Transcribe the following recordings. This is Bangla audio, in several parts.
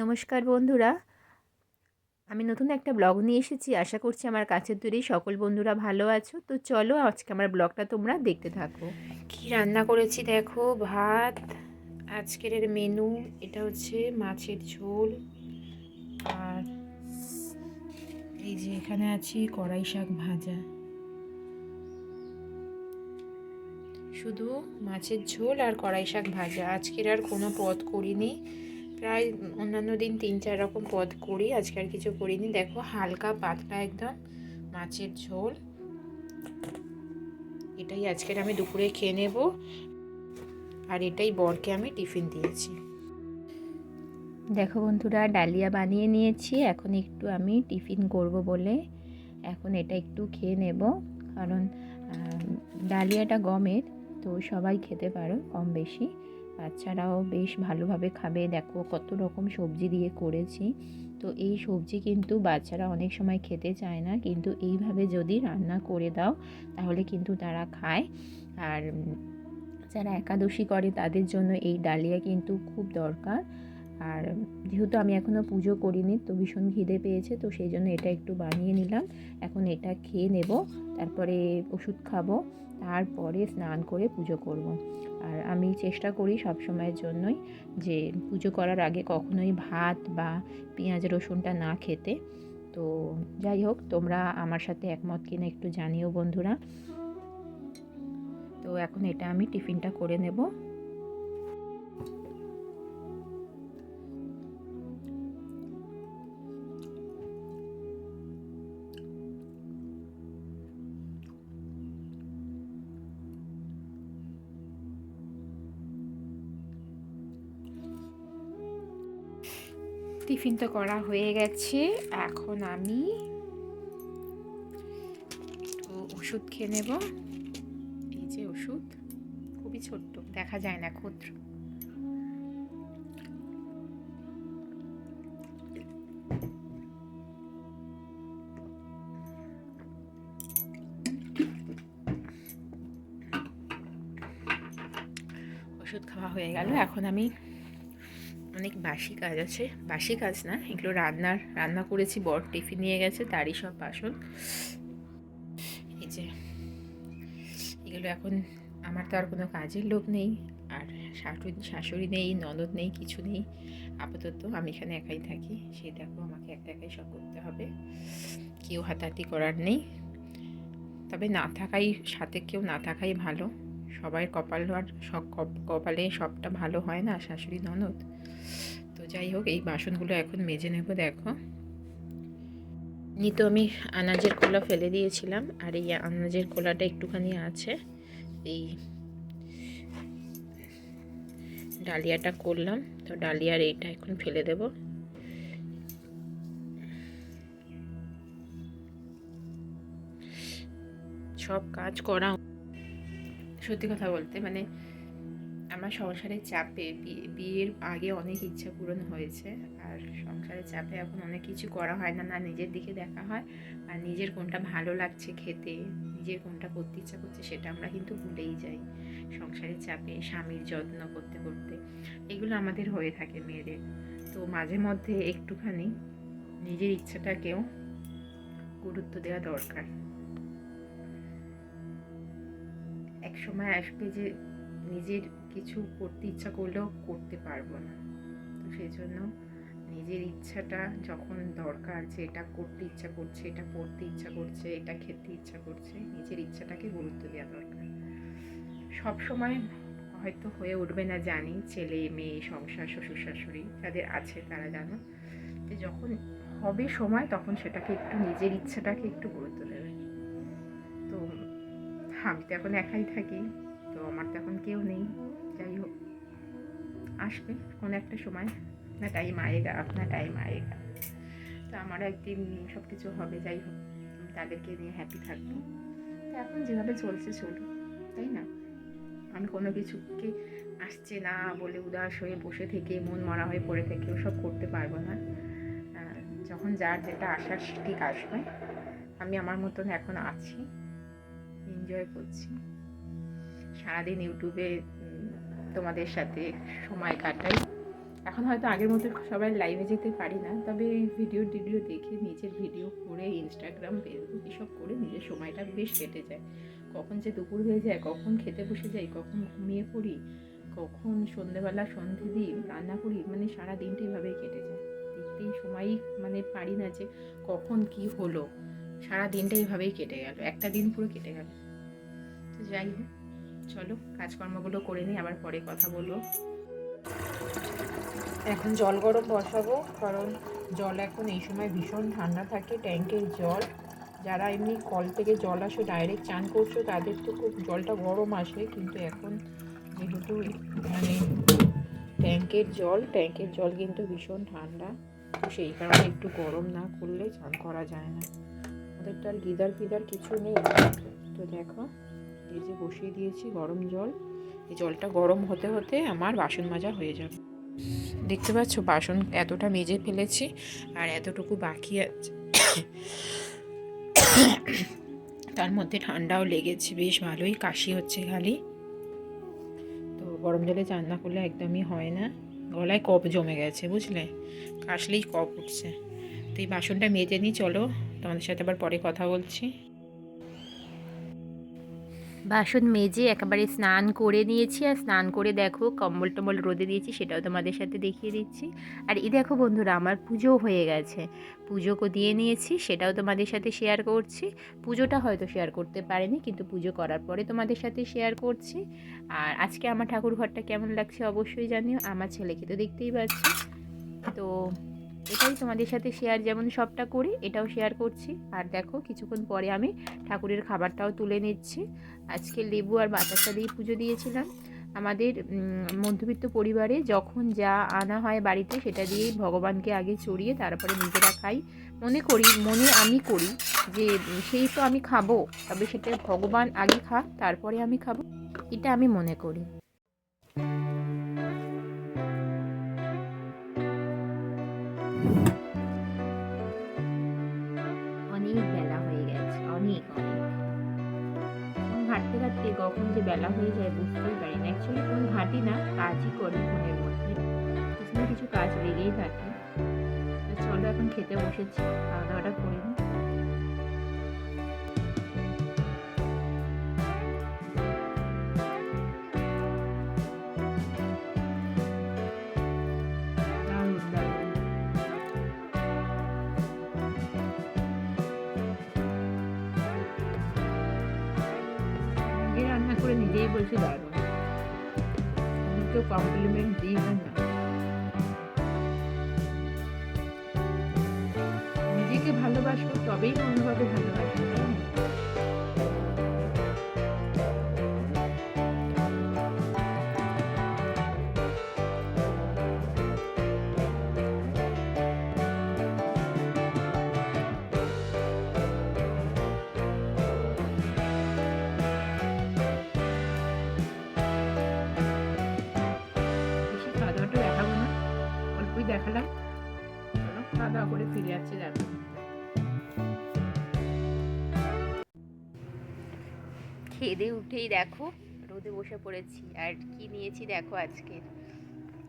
নমস্কার বন্ধুরা। আমি নতুন একটা ব্লগ নিয়ে এসেছি। আশা করছি আমার কাছের দূরেই সকল বন্ধুরা ভালো আছো। তো চলো আজকে আমার ব্লগটা তোমরা দেখতে থাকো। কি রান্না করেছি দেখো? ভাত, আজকের মেনু এটা হচ্ছে মাছের ঝোল। আর এই যে এখানে আছি কড়াই শাক ভাজা। শুধু মাছের ঝোল আর কড়াই শাক ভাজা। আজকের আর কোনো পদ করিনি। প্রায় অন্যান্য দিন তিন, চার রকম পদ করি, আজকে আর কিছু করিনি। দেখো, হালকা পাতলা একদম মাছের ঝোল। এটাই আজকের আমি দুপুরে খেয়ে নেব। আর এটাই বরকে আমি টিফিন দিয়েছি। দেখো বন্ধুরা, ডালিয়া বানিয়ে নিয়েছি। এখন একটু আমি টিফিন করব বলে এখন এটা একটু খেয়ে নেব। কারণ ডালিয়াটা গমের, তো সবাই খেতে পারো কম বেশি। বাচ্চারাও বেশ ভালোভাবে খাবে। দেখো কত রকম সবজি দিয়ে করেছি। তো এই সবজি কিন্তু বাচ্চারা অনেক সময় খেতে চায় না। কিন্তু এইভাবে যদি রান্না করে দাও, তাহলে কিন্তু তারা খায়। আর যারা একাদশী করে, তাদের জন্য এই ডালিয়া কিন্তু খুব দরকার। আর যেহেতু আমি এখনও পুজো করিনি, তো ভীষণ খিদে পেয়েছে, তো সেই জন্য এটা একটু বানিয়ে নিলাম। এখন এটা খেয়ে নেব, তারপরে ওষুধ খাব। তারপরে স্নান করে পুজো করব। আর আমি চেষ্টা করি সব সময়ের জন্যই যে পুজো করার আগে কখনোই ভাত বা পেঁয়াজ, রসুনটা না খেতে। তো যাই হোক, তোমরা আমার সাথে একমত কিনা একটু জানিও বন্ধুরা। তো এখন এটা আমি টিফিনটা করে নেব। টিফিন তো করা হয়ে গেছে। এখন আমি ওষুধ খেয়ে নেব। এই যে ওষুধ, খুবই ছোট্ট, দেখা যায় না, ক্ষুদ্র। ওষুধ খাওয়া হয়ে গেল। এখন আমি অনেক বাসি কাজ আছে। বাসি কাজ না, এগুলো রান্নার, রান্না করেছি, বর টিফিন নিয়ে গেছে, তারই সব বাসন। এই যে, এগুলো এখন আমার তো আর কোনো কাজের লোক নেই, আর শাশুড়ি শাশুড়ি নেই, ননদ নেই, কিছু নেই। আপাতত আমি এখানে একাই থাকি সেই দেখো আমাকে একা একাই সব করতে হবে। কেউ হাতাহাতি করার নেই। তবে না থাকাই, সাথে কেউ না থাকাই ভালো। সবাই কপাল আর সব কপালে সবটা ভালো হয় না, শাশুড়ি ননদ? তো যাই হোক, এই বাসনগুলো এখন মেজে নেব, দেখো। নি তো আমি আনাজের খোলা ফেলে দিয়েছিলাম, আর এই আনাজের খোলাটা একটুখানি আছে। এই ডালিয়াটা করলাম, তো ডালিয়ার এইটা এখন ফেলে দেব। সব কাজ করা সত্যি কথা বলতে মানে আমার সংসারের চাপে বিয়ের আগে অনেক ইচ্ছা পূরণ হয়েছে। আর সংসারের চাপে এখন অনেক কিছু করা হয় না না নিজের দিকে দেখা হয়, আর নিজের কোনটা ভালো লাগছে খেতে, নিজের কোনটা করতে ইচ্ছা করছে সেটা আমরা কিন্তু ভুলেই যাই। সংসারের চাপে, স্বামীর যত্ন করতে করতে এগুলো আমাদের হয়ে থাকে মেয়েদের। তো মাঝে মধ্যে একটুখানি নিজের ইচ্ছাটাকেও গুরুত্ব দেওয়া দরকার। এক সময় আসবে যে নিজের কিছু করতে ইচ্ছা করলেও করতে পারব না। তো সেই জন্য নিজের ইচ্ছাটা যখন দরকার যে এটা করতে ইচ্ছা করছে, এটা পড়তে ইচ্ছা করছে, এটা খেতে ইচ্ছা করছে, নিজের ইচ্ছাটাকে গুরুত্ব দেওয়া দরকার। সব সময় হয়তো হয়ে উঠবে না জানি, ছেলে, মেয়ে, সংসার, শ্বশুর, শাশুড়ি যাদের আছে তারা জানো যে যখন হবে সময়, তখন সেটাকে একটু নিজের ইচ্ছাটাকে একটু গুরুত্ব দেবে। আমি তো এখন একাই থাকি, তো আমার তো এখন কেউ নেই। যাই হোক, আসবে কোনো একটা সময়। না টাইম আয়েগা আপনার টাইম আয়েগা। তো আমারও একদিন সব কিছু হবে, যাই হোক তাদেরকে নিয়ে হ্যাপি থাকব। তো এখন যেভাবে চলছে, চলুক, তাই না? আমি কোনো কিছুকে আসছে না বলে উদাস হয়ে বসে থেকে, মন মরা হয়ে পড়ে থেকে, ওসব করতে পারব না। যখন যার যেটা আসার ঠিক আসবে, আমি আমার মতন এখন আছি। এনজয় করছি। সারাদিন ইউটিউবে তোমাদের সাথে সময় কাটাই। এখন হয়তো আগের মতো সবাই লাইভে যেতে পারি না, তবে এই ভিডিও টিডিও দেখে নিজের ভিডিও করে ইনস্টাগ্রাম ফেসবুক এসব করে নিজের সময়টা বেশ কেটে যায়। কখন যে দুপুর হয়ে যায়, কখন খেতে বসে যাই, কখন ঘুমিয়ে পড়ি, কখন সন্ধেবেলা সন্ধে দিই, রান্না করি মানে সারা দিনটা এভাবেই কেটে যায়। দেখতেই সময়ই মানে পারি না যে কখন কি হলো সারা দিনটা এইভাবেই কেটে গেল, একটা দিন পুরো কেটে গেল। যাই হোক, চলো কাজকর্মগুলো করে নিই, আবার পরে কথা বলব। এখন জল গরম বসাবো, কারণ জল এখন এই সময় ভীষণ ঠান্ডা থাকে, ট্যাঙ্কের জল। যারা এমনি কল থেকে জল আসে, ডাইরেক্ট চান করছ, তাদের তো খুব জলটা গরম আসে, কিন্তু এখন যেহেতু মানে ট্যাঙ্কের জল ট্যাঙ্কের জল কিন্তু ভীষণ ঠান্ডা। তো সেই কারণে একটু গরম না করলে চান করা যায় না। ওদের তো আর গিদার ফিদার কিছু নেই। তো দেখো এই যে বসিয়ে দিয়েছি গরম জল। এই জলটা গরম হতে হতে আমার বাসন মাজা হয়ে যাবে। দেখতে পাচ্ছ বাসন এতটা মেজে ফেলেছি আর এতটুকু বাকি আছে। তার মধ্যে ঠান্ডাও লেগেছে, বেশ ভালোই কাশি হচ্ছে খালি। তো গরম জলে চান না করলে একদমই হয় না। গলায় কপ জমে গেছে, বুঝলে? কাশলেই কপ উঠছে। তো এই বাসনটা মেজে নিই, চলো। তোমাদের সাথে আবার পরে কথা বলছি। বাসন মেজে একেবারে স্নান করে নিয়েছি। আর স্নান করে দেখো কম্বল টম্বল রোদে দিয়েছি, সেটাও তোমাদের সাথে দেখিয়ে দিচ্ছি। আর এই দেখো বন্ধুরা, আমার পুজো হয়ে গেছে। পুজোকে দিয়ে নিয়েছি, সেটাও তোমাদের সাথে শেয়ার করছি। পুজোটা হয়তো শেয়ার করতে পারিনি, কিন্তু পুজো করার পরে তোমাদের সাথে শেয়ার করছি। আর আজকে আমার ঠাকুর ঘরটা কেমন লাগছে অবশ্যই জানিও, আমার ছেলেকে তো দেখতেই পাচ্ছি। তো এটাই তোমাদের সাথে শেয়ার যেমন সবটা করি, এটাও শেয়ার করছি। আর দেখো কিছুক্ষণ পরে আমি ঠাকুরের খাবারটাও তুলে নিচ্ছি। আজকে লেবু আর বাতাসা দিয়ে পুজো দিয়েছিলাম। আমাদের মধ্যবিত্ত পরিবারে যখন যা আনা হয় বাড়িতে সেটা দিয়েই ভগবানকে আগে চড়িয়ে তারপরে নিজেরা খাই। মনে করি, মনে আমি করি যে সেই তো আমি খাব, তবে সেটা ভগবান আগে খা তারপরে আমি খাব, এটা আমি মনে করি। ঘাঁটতে কখন যে বেলা হয়ে যায় বুঝতেই পারি না। অ্যাকচুয়ালি ফোন ঘাঁটি না, কাজই করি ফোনের মধ্যে। কিছু না কিছু কাজ লেগেই থাকে। চলো এখন খেতে বসেছি, খাওয়া দাওয়াটা করে নিই করে নিজেই বলছি দারুণ কেউ কমপ্লিমেন্ট দিই না নিজেকে ভালোবাসবো তবেই অন্যভাবে ভালোবাসবো খেয়ে উঠেই দেখো, রোদে বসে পড়েছি। আর কি নিয়েছি দেখো আজকে?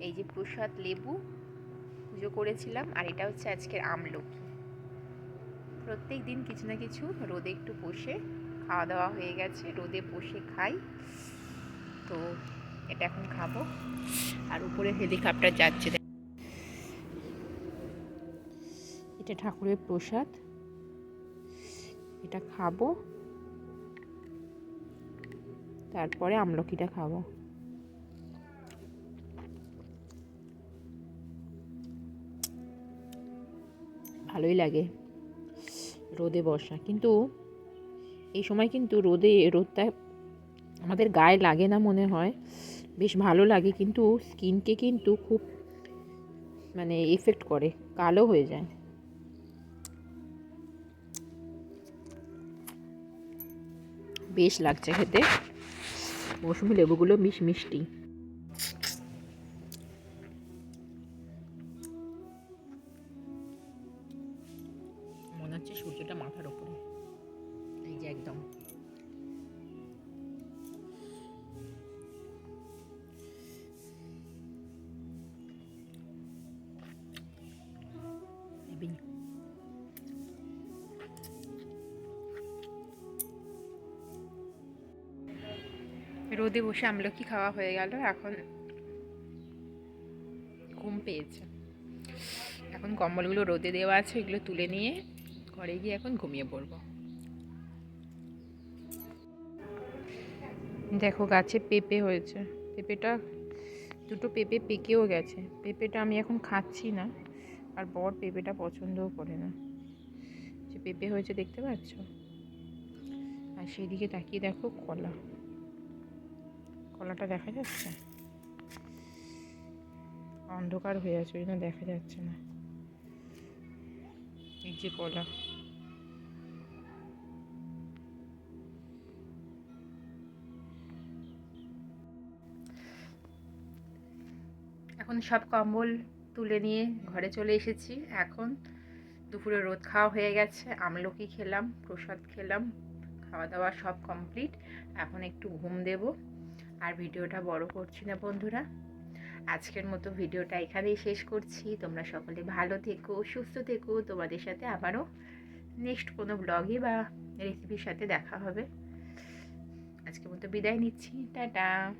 এই যে প্রসাদ লেবু পুজো করেছিলাম, আর এটা হচ্ছে আজকের আমলকি। প্রত্যেক দিন কিছু না কিছু রোদে একটু বসে খাওয়া দাওয়া হয়ে গেছে, রোদে বসে খাই। তো এটা এখন খাব। আর উপরে হেলিকপ্টার যাচ্ছে। এটা ঠাকুরের প্রসাদ। এটা খাব। তারপরে আমলকিটা খাব। ভালোই লাগে রোদে বসা। কিন্তু এই সময় কিন্তু রোদে, রোদটা আমাদের গায়ে লাগে না মনে হয়। বেশ ভালো লাগে কিন্তু স্কিনকে কিন্তু খুব মানে এফেক্ট করে, কালো হয়ে যায়। বেশ লাগছে খেতে। মৌসুমি লেবুগুলো মিশ মিষ্টি। মনে হচ্ছে সূর্যটা মাথার ওপরে এই যে একদম। রোদে বসে আমলকি খাওয়া হয়ে গেল, এখন ঘুম পেয়েছে। এখন কম্বলগুলো রোদে দেওয়া আছে, এগুলো তুলে নিয়ে ঘরে গিয়ে এখন ঘুমিয়ে পড়ব। দেখো গাছে পেঁপে হয়েছে। পেঁপেটা, দুটো পেঁপে পেকেও গেছে। পেঁপেটা আমি এখন খাচ্ছি না, আর বর পেঁপেটা পছন্দও করে না। যে পেঁপে হয়েছে দেখতে পাচ্ছ? আর সেদিকে তাকিয়ে দেখো কলা। কলাটা দেখা যাচ্ছে? অন্ধকার হয়ে আছে ওই জন্য দেখা যাচ্ছে না। এই যে কলা। এখন সব কম্বল তুলে নিয়ে ঘরে চলে এসেছি। এখন দুপুরে রোদ খাওয়া হয়ে গেছে, আমলকি খেলাম, প্রসাদ খেলাম, খাওয়া দাওয়া সব কমপ্লিট এখন একটু ঘুম দেব। আর ভিডিওটা বড় করছি না, বন্ধুরা। আজকের মতো ভিডিওটা এখানেই শেষ করছি। তোমরা সকলে ভালো থেকো, সুস্থ থেকো। তোমাদের সাথে আবারও নেক্সট কোনো ব্লগে বা রেসিপির সাথে দেখা হবে। আজকের মতো বিদায় নিচ্ছি। টাটা।